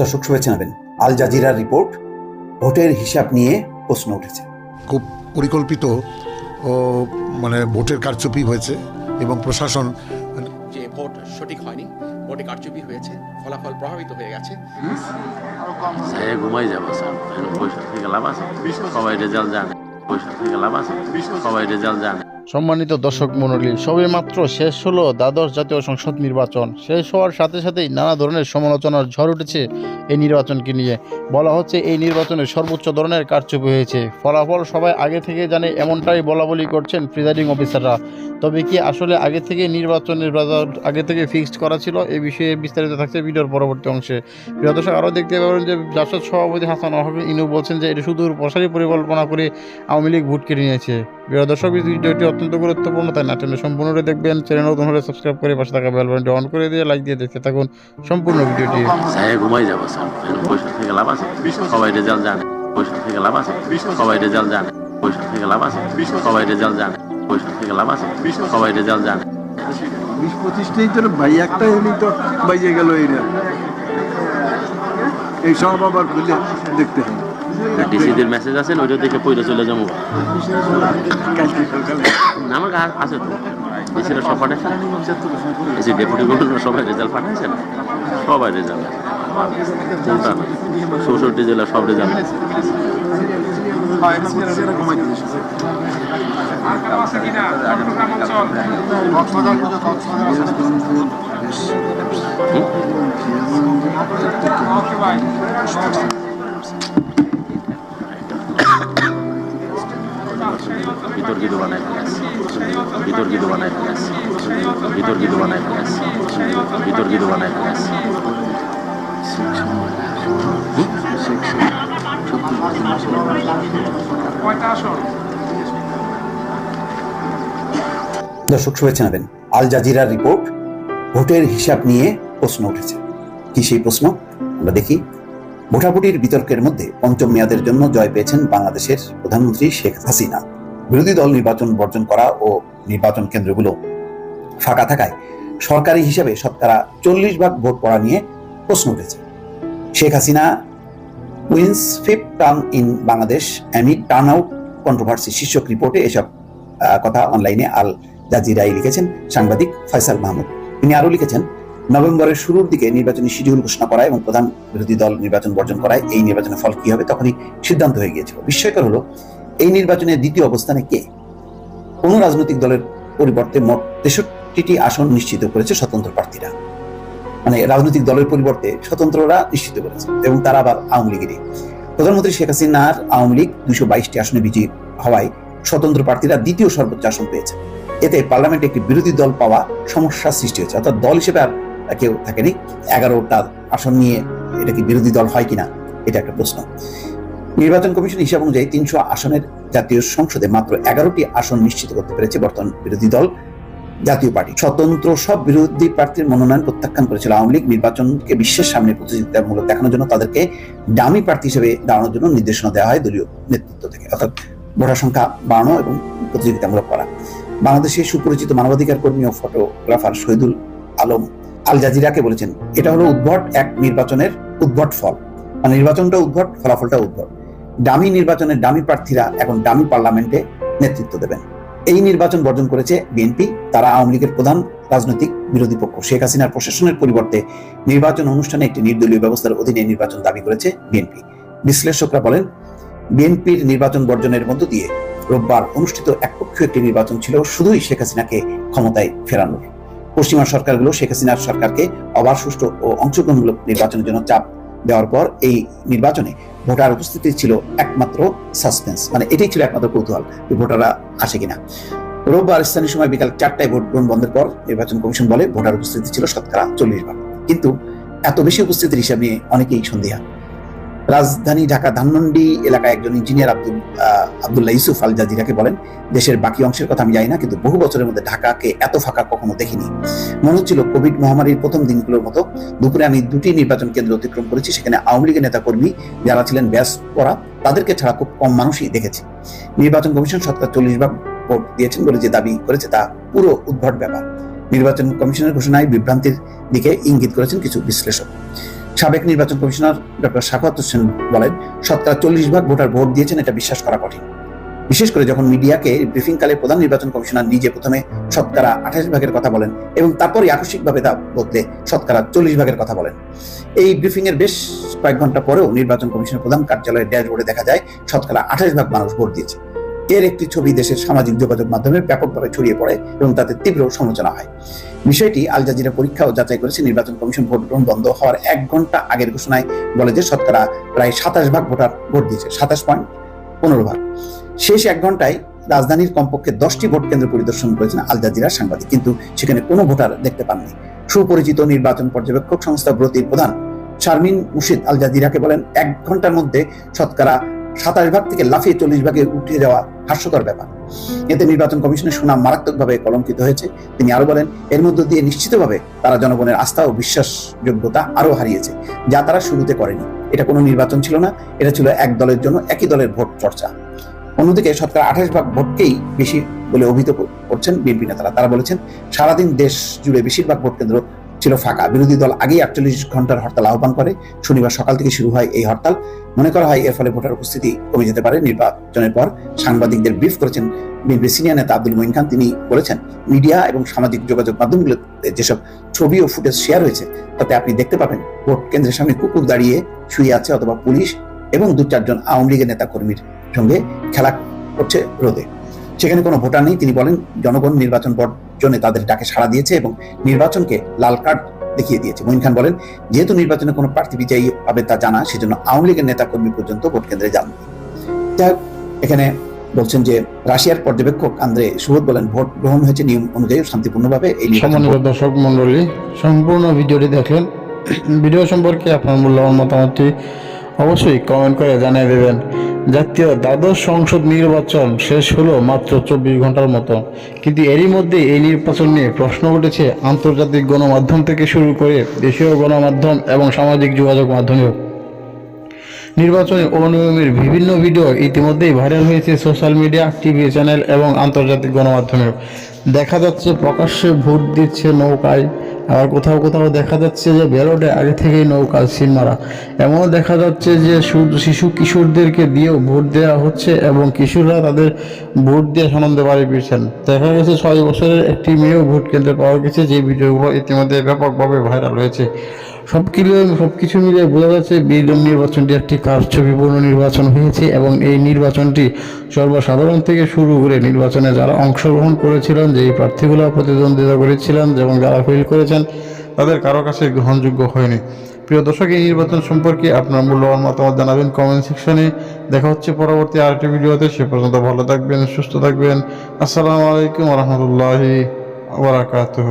দর্শক শুভেচ্ছা নেবেন আল জাজিরার রিপোর্ট ভোটের হিসাব নিয়ে প্রশ্ন উঠেছে। খুব পরিকল্পিত ও মানে ভোটের কারচুপি হয়েছে এবং প্রশাসন যে ভোট সঠিক হয়নি ভোটে কারচুপি হয়েছে ফলাফল প্রভাবিত হয়ে গেছে। ঘুমাই যাব স্যার। এখন পয়সা থেকে লাভ আছে? সবাই রেজাল্ট জানে। পয়সা থেকে লাভ আছে? সবাই রেজাল্ট জানে। সম্মানিত দর্শক মণ্ডলী, সবে মাত্র শেষ হলো দ্বাদশ জাতীয় সংসদ নির্বাচন। শেষ হওয়ার সাথে সাথেই নানা ধরনের সমালোচনার ঝড় উঠেছে এই নির্বাচনকে নিয়ে। বলা হচ্ছে এই নির্বাচনে সর্বোচ্চ ধরনের কারচুপি হয়েছে। ফলাফল সবাই আগে থেকে জানে, এমনটাই বলা বলি করছেন প্রিজাইডিং অফিসাররা। তবে কি আসলে আগে থেকে নির্বাচনের রেজাল্ট আগে থেকে ফিক্সড করা ছিল? এই বিষয়ে বিস্তারিত থাকছে ভিডিওর পরবর্তী অংশে। প্রিয় দর্শক, আরও দেখতে পাবেন যে জাসদ সভাপতি হাসান ওহাব ইনু বলছেন যে এটি শুধু প্রসারী পরিকল্পনা করে আওয়ামী লীগ ভোট কেড়ে নিয়েছে। প্রিয় দর্শক এই ভিডিওটি অত্যন্ত গুরুত্বপূর্ণ তাই না? টেনে সম্পূর্ণটা দেখবেন চ্যানেল নতুন হলে সাবস্ক্রাইব করে পাশে থাকা বেল বাটনটি অন করে দিয়ে লাইক দিয়ে দেখতে থাকুন সম্পূর্ণ ভিডিওটি। ঘুমাই যাব পয়সা থেকে লাভ আছে? সবাই রেজাল্ট জানে পয়সা থেকে লাভ আছে? সবাই রেজাল্ট জানে পয়সা থেকে লাভ আছে? সবাই রেজাল্ট জানে পয়সা থেকে লাভ আছে? সবাই রেজাল্ট জানে। বিশ পঁচিশটাই তোর ভাই একটা হলেই তো বাইজে গেল এইটা এই সব আবার খুলে দেখতে হবে। ডিসিদের মেসেজ আছে ওইটা দেখে পয়সা চলে যাব। আমার আছে তো। ডিসিরা সব পাঠাইছে। এসি ডেপুটি গভর্নর সবাই রেজাল্ট পাঠাইছে না? সবাই রেজাল্ট চৌষট্টি জেলা সব রেজাল্ট আছে বিতর্কিত বানায় বিতর্কিত বানায় বিতর্কিত বানায় বিতর্কিত বানায়। দর্শক শুভেচ্ছা নেবেন আল জাজিরার রিপোর্ট ভোটের হিসাব নিয়ে প্রশ্ন উঠেছে। কি সেই প্রশ্ন? আমরা দেখি ভোটাভুটির বিতর্কের মধ্যে পঞ্চম মেয়াদের জন্য জয় পেয়েছেন বাংলাদেশের প্রধানমন্ত্রী শেখ হাসিনা। বিরোধী দল নির্বাচন বর্জন করা ও নির্বাচন কেন্দ্রগুলো ফাঁকা থাকায় সরকারি হিসাবে শতকরা চল্লিশ ভাগ ভোট পড়া নিয়ে প্রশ্ন উঠেছে। Sheikh Hasina wins fifth term in Bangladesh amid turnout controversy শীর্ষক রিপোর্টে এসব কথা অনলাইনে আল জাজিরাই লিখেছেন সাংবাদিক ফয়সাল মাহমুদ। তিনি আরও লিখেছেন, নভেম্বরের শুরুর দিকে নির্বাচনী শিডিউল ঘোষণা করায় এবং প্রধান বিরোধী দল নির্বাচন বর্জন করায় এই নির্বাচনের ফল কি হবে তখনই সিদ্ধান্ত হয়ে গিয়েছিল। বিস্ময়কর হলো এই নির্বাচনের দ্বিতীয় অবস্থানে কে? কোন রাজনৈতিক দলের পরিবর্তে মোট তেষট্টিটি আসন নিশ্চিত করেছে স্বতন্ত্র প্রার্থীরা। মানে রাজনৈতিক দলের পরিবর্তে স্বতন্ত্ররা নিশ্চিত করেছে এবং তারা আবার আওয়ামী লীগেরই। প্রধানমন্ত্রী শেখ হাসিনার আওয়ামী লীগ দুইশো বাইশটি আসনে বিজয়ী হওয়ায় স্বতন্ত্র প্রার্থীরা দ্বিতীয় সর্বোচ্চ আসন পেয়েছে। এতে পার্লামেন্টে একটি বিরোধী দল পাওয়া সমস্যার সৃষ্টি হয়েছে। অর্থাৎ দল হিসেবে আর কেউ থাকেনি। এগারোটা আসন নিয়ে এটা কি বিরোধী দল হয় কিনা, এটা একটা প্রশ্ন। নির্বাচন কমিশন হিসাব অনুযায়ী তিনশো আসনের জাতীয় সংসদে মাত্র এগারোটি আসন নিশ্চিত করতে পেরেছে বর্তমান বিরোধী দল। জাতীয় পার্টি স্বতন্ত্র সব বিরোধী প্রার্থীর মনোনয়ন প্রত্যাখ্যান করেছিল আওয়ামী লীগ। নির্বাচনকে বিশ্বের সামনে প্রতিযোগিতামূলক দেখানোর জন্য তাদেরকে ডামি প্রার্থী হিসেবে দাঁড়ানোর জন্য নির্দেশনা দেওয়া হয় দলীয় নেতৃত্ব থেকে। অর্থাৎ ভোটার সংখ্যা বাড়ানো এবং প্রতিযোগিতামূলক করা। বাংলাদেশের সুপরিচিত মানবাধিকার কর্মী ও ফটোগ্রাফার শহীদুল আলম আল জাজিরাকে বলেছেন, এটা হলো উদ্ভট এক নির্বাচনের উদ্ভট ফল। মানে নির্বাচনটা উদ্ভট ফলাফলটা উদ্ভট। ডামি নির্বাচনের ডামি প্রার্থীরা এখন ডামি পার্লামেন্টে নেতৃত্ব দেবেন। এই নির্বাচন বর্জন করেছে বিএনপি, তারা আওয়ামী লীগের প্রধান রাজনৈতিক বিরোধী পক্ষ। শেখ হাসিনার প্রশাসনের পরিবর্তে নির্বাচন অনুষ্ঠানে একটি নির্দলীয় ব্যবস্থার অধীনে নির্বাচন দাবি করেছে বিএনপি। বিশ্লেষকরা বলেন, বিএনপির নির্বাচন বর্জনের মধ্য দিয়ে রোববার অনুষ্ঠিত একপক্ষীয় একটি নির্বাচন ছিল, শুধুই শেখ হাসিনাকে ক্ষমতায় ফেরানোর পশ্চিমা সরকারগুলো শেখ হাসিনার সরকারকে অবাধ, সুষ্ঠু ও অংশগ্রহণমূলক নির্বাচনের জন্য চাপ দেওয়ার পর এই নির্বাচনে ভোটার উপস্থিতি ছিল একমাত্র সাসপেন্স মানে এটাই ছিল একমাত্র কৌতূহল ভোটাররা আসে কিনা। রোববার স্থানীয় সময় বিকাল চারটায় ভোট গ্রহণ বন্ধের পর নির্বাচন কমিশন বলে ভোটার উপস্থিতি ছিল শতকরা চল্লিশ ভাগ কিন্তু এত বেশি উপস্থিতির হিসাব নিয়ে অনেকেই সন্দেহা। রাজধানী ঢাকা ধানমন্ডি এলাকায় একজন ইঞ্জিনিয়ার আব্দুল আব্দুল্লাহ ইউসুফ আল জাজিরাকে বলেন, দেশের বাকি অংশের কথা আমি জানি না, কিন্তু বহু বছরের মধ্যে ঢাকাকে এত ফাঁকা কখনো দেখিনি। মনে হচ্ছিল কোভিড মহামারীর প্রথম দিনগুলোর মতো দুপুরে আমি দুটি নির্বাচন কেন্দ্র অতিক্রম করেছি, সেখানে আওয়ামী লীগের নেতা কর্মী যারা ছিলেন ব্যাস পড়া তাদেরকে ছাড়া খুব কম মানুষই দেখেছি। নির্বাচন কমিশন শতকরা চল্লিশ ভাগ ভোট দিয়েছেন বলে যে দাবি করেছে, তা পুরো উদ্ভট ব্যাপার। নির্বাচন কমিশনের ঘোষণায় বিভ্রান্তির দিকে ইঙ্গিত করেছেন কিছু বিশ্লেষক। সাবেক নির্বাচন কমিশনার ডক্টর সাখাওয়াত হোসেন বলেন, শতকরা চল্লিশ ভাগ ভোটার ভোট দিয়েছেন, এটা বিশ্বাস করা কঠিন। বিশেষ করে যখন মিডিয়াকে ব্রিফিংকালে প্রধান নির্বাচন কমিশনার নিজে প্রথমে শতকরা আঠাশ ভাগের কথা বলেন এবং তারপরে আকস্মিকভাবে তা বদলে শতকরা চল্লিশ ভাগের কথা বলেন। এই ব্রিফিং এর বেশ কয়েক ঘণ্টা পরেও নির্বাচন কমিশনের প্রধান কার্যালয়ের ড্যাশবোর্ডে দেখা যায়, শতকরা আঠাশ ভাগ মানুষ ভোট দিয়েছে। এর একটি ছবি দেশের সামাজিক যোগাযোগ মাধ্যমে ব্যাপকভাবে ছড়িয়ে পড়ে এবং তাতে তীব্র সমালোচনা হয়। বিষয়টি আল জাজিরা পরীক্ষা ও যাচাই করেছে। নির্বাচন কমিশন ভোট গ্রহণ বন্ধ হওয়ার এক ঘণ্টা আগের ঘোষণায় বলে যে শতকরা প্রায় সাতাশ ভাগ ভোটার ভোট দিয়েছে, সাতাশ পয়েন্ট পনেরো ভাগ। শেষ এক ঘন্টায় রাজধানীর কমপক্ষে দশটি ভোট কেন্দ্র পরিদর্শন করেছেন আল জাজিরার সাংবাদিক, কিন্তু সেখানে কোনো ভোটার দেখতে পাননি। সুপরিচিত নির্বাচন পর্যবেক্ষক সংস্থা ব্রতির প্রধান শারমিন মুর্শিদ আল জাজিরাকে বলেন, এক ঘণ্টার মধ্যে শতকরা সাতাশ ভাগ থেকে লাফিয়ে চল্লিশ ভাগে উঠে যাওয়া হাস্যকর ব্যাপার। এতে নির্বাচন কমিশনের সুনাম মারাত্মকভাবে কলঙ্কিত হয়েছে। তিনি আরও বলেন, এর মধ্য দিয়ে নিশ্চিতভাবে তারা জনগণের আস্থা ও বিশ্বাসযোগ্যতা আরও হারিয়েছে, যা তারা শুরুতে করেনি। এটা কোনো নির্বাচন ছিল না, এটা ছিল এক দলের জন্য একই দলের ভোট চর্চা। অন্যদিকে শতকরা আঠাশ ভাগ ভোটকেই বেশি বলে অভিহিত করছেন বিএনপি নেতারা। তারা বলেছেন, সারাদিন দেশ জুড়ে বেশিরভাগ ভোট কেন্দ্র ছিল ফাঁকা। বিরোধী দল আগেই আটচল্লিশ ঘণ্টার হরতাল আহ্বান করে। শনিবার সকাল থেকে শুরু হয় এই হরতাল। মনে করা হয় এর ফলে ভোটার উপস্থিতি কমে যেতে পারে। নির্বাচনের পর সাংবাদিকদের ব্রিফ করেছেন বিএনপি সিনিয়র নেতা আব্দুল মঈন খান। তিনি বলেছেন, মিডিয়া এবং সামাজিক যোগাযোগ মাধ্যমগুলোতে যেসব ছবি ও ফুটেজ শেয়ার হয়েছে, তাতে আপনি দেখতে পাবেন ভোট কেন্দ্রের সামনে কুকুর দাঁড়িয়ে শুয়ে আছে অথবা পুলিশ এবং দু চারজন আওয়ামী লীগের নেতা কর্মীর সঙ্গে খেলা করছে রোদে। সেখানে কোনো ভোটার নেই। তিনি বলেন, জনগণ নির্বাচন বর্জনে তাদের ডাকে সাড়া দিয়েছে এবং নির্বাচনকে লাল কার্ড দেখিয়ে দিয়েছে। মঈন খান বলেন যেহেতু নির্বাচনে কোনো প্রার্থী বিজয়ী হবে তা জানা সেজন্য আওয়ামী লীগের নেতা কর্মী পর্যন্ত ভোট কেন্দ্রে যান। যাই এখানে বলছেন যে রাশিয়ার পর্যবেক্ষক আন্দ্রে সুবোধ বলেন ভোট গ্রহণ হয়েছে নিয়ম অনুযায়ী শান্তিপূর্ণভাবে এই সম্মানিত দর্শক মণ্ডলী সম্পূর্ণ ভিডিওটি দেখলেন। ভিডিও সম্পর্কে আপনার মূল্যবান মতামতটি অবশ্যই কমেন্ট করে জানিয়ে দেবেন। জাতীয় দ্বাদশ সংসদ নির্বাচন শেষ হলো মাত্র চব্বিশ ঘণ্টার মতো। কিন্তু এরই মধ্যে এই নির্বাচন নিয়ে প্রশ্ন উঠেছে আন্তর্জাতিক গণমাধ্যম থেকে শুরু করে দেশীয় গণমাধ্যম এবং সামাজিক যোগাযোগ মাধ্যমেও। নির্বাচনে অনিয়মের বিভিন্ন ভিডিও ইতিমধ্যেই ভাইরাল হয়েছে সোশ্যাল মিডিয়া, টিভি চ্যানেল এবং আন্তর্জাতিক গণমাধ্যমেও। দেখা যাচ্ছে প্রকাশ্যে ভোট দিচ্ছে নৌকায়। আবার কোথাও কোথাও দেখা যাচ্ছে যে ব্যালটে আগে থেকেই নৌকা সিল মারা এমনও দেখা যাচ্ছে যে শিশু কিশোরদেরকে দিয়েও ভোট দেওয়া হচ্ছে এবং কিশোররা তাদের ভোট দিয়ে সানন্দে বাড়ি ফিরছেন। দেখা গেছে ছয় বছরের একটি মেয়েও ভোট কেন্দ্রে পাওয়া গেছে, যে ভিডিওগুলো ইতিমধ্যে ব্যাপকভাবে ভাইরাল হয়েছে। সব কিছু সব কিছু মিলিয়ে বোঝা যাচ্ছে বিলম নির্বাচনটি একটি কারছবিপূর্ণ নির্বাচন হয়েছে এবং এই নির্বাচনটি সর্বসাধারণ থেকে শুরু করে নির্বাচনে যারা অংশগ্রহণ করেছিলেন, যেই প্রার্থীগুলো প্রতিদ্বন্দ্বিতা করেছিলেন এবং যারা ফেল করেছেন, তাদের কারও কাছে গ্রহণযোগ্য হয়নি। প্রিয় দর্শক, এই নির্বাচন সম্পর্কে আপনার মূল্যবান মতামত জানাবেন কমেন্ট সেকশনে দেখা হচ্ছে পরবর্তী আরেকটি ভিডিওতে। সে পর্যন্ত ভালো থাকবেন, সুস্থ থাকবেন। আসসালামু আলাইকুম রহমতুল্লাহি ওবরাকাতুহ